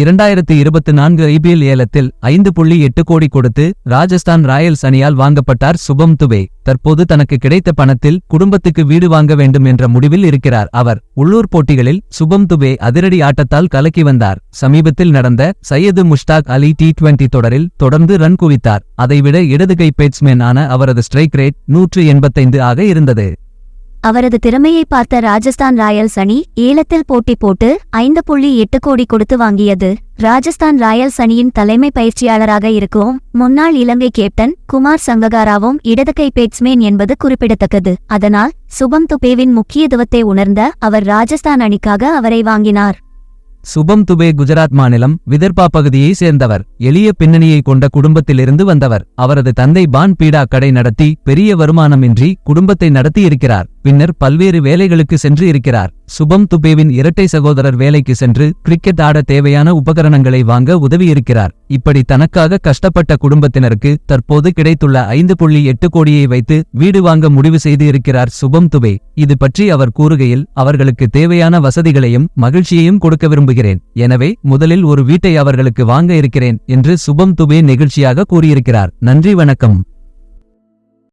இரண்டாயிரத்து இருபத்து நான்கு ஐபிஎல் ஏலத்தில் ஐந்து புள்ளி எட்டு கோடி கொடுத்து ராஜஸ்தான் ராயல்ஸ் அணியால் வாங்கப்பட்டார் சுபம் துபே. தற்போது தனக்கு கிடைத்த பணத்தில் குடும்பத்துக்கு வீடு வாங்க வேண்டும் என்ற முடிவில் இருக்கிறார் அவர். உள்ளூர் போட்டிகளில் சுபம் துபே அதிரடி ஆட்டத்தால் கலக்கி வந்தார். சமீபத்தில் நடந்த சையது முஷ்டாக் அலி டி டுவெண்டி தொடரில் தொடர்ந்து ரன் குவித்தார். அதைவிட இடதுகை பேட்ஸ்மேன் ஆன அவரது ஸ்ட்ரைக் ரேட் நூற்று எண்பத்தைந்து ஆக இருந்தது. அவரது திறமையை பார்த்த ராஜஸ்தான் ராயல்ஸ் அணி ஏலத்தில் போட்டி போட்டு ஐந்து புள்ளி எட்டு கோடி கொடுத்து வாங்கியது. ராஜஸ்தான் ராயல்ஸ் அணியின் தலைமை பயிற்சியாளராக இருக்கும் முன்னாள் இலங்கை கேப்டன் குமார் சங்ககாராவும் இடதுகை பேட்ஸ்மேன் என்பது குறிப்பிடத்தக்கது. அதனால் சுபம் துபேவின் முக்கியத்துவத்தை உணர்ந்த அவர் ராஜஸ்தான் அணிக்காக அவரை வாங்கினார். சுபம் துபே குஜராத் மாநிலம் விதர்பா பகுதியை சேர்ந்தவர். எளிய பின்னணியை கொண்ட குடும்பத்திலிருந்து வந்தவர். அவரது தந்தை பான் பீடா கடை நடத்தி பெரிய வருமானமின்றி குடும்பத்தை நடத்தி இருக்கிறார் பின்னர் பல்வேறு வேலைகளுக்கு சென்று இருக்கிறார். சுபம் துபேவின் இரட்டை சகோதரர் வேலைக்கு சென்று கிரிக்கெட் ஆட தேவையான உபகரணங்களை வாங்க உதவியிருக்கிறார். இப்படி தனக்காக கஷ்டப்பட்ட குடும்பத்தினருக்கு தற்போது கிடைத்துள்ள ஐந்து புள்ளி எட்டு கோடியை வைத்து வீடு வாங்க முடிவு செய்து இருக்கிறார் சுபம் துபே. இது பற்றி அவர் கூறுகையில் அவர்களுக்கு தேவையான வசதிகளையும் மகிழ்ச்சியையும் கொடுக்க விரும்புகிறேன். எனவே முதலில் ஒரு வீட்டை அவர்களுக்கு வாங்க இருக்கிறேன் என்று சுபம் துபே நெகிழ்ச்சியாக கூறியிருக்கிறார். நன்றி வணக்கம்.